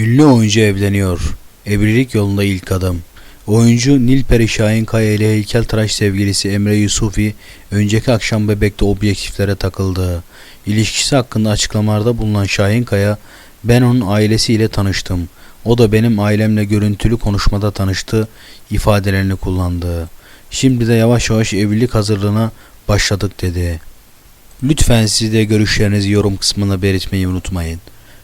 Ünlü oyuncu evleniyor. Evlilik yolunda ilk adım. Oyuncu Nilperi Şahinkaya ile heykeltıraş sevgilisi Emre Yusufi önceki akşam bebekte objektiflere takıldı. İlişkisi hakkında açıklamalarda bulunan Şahinkaya ben onun ailesiyle tanıştım. O da benim ailemle görüntülü konuşmada tanıştı ifadelerini kullandı. Şimdi de yavaş yavaş evlilik hazırlığına başladık dedi. Lütfen siz de görüşlerinizi yorum kısmına belirtmeyi unutmayın.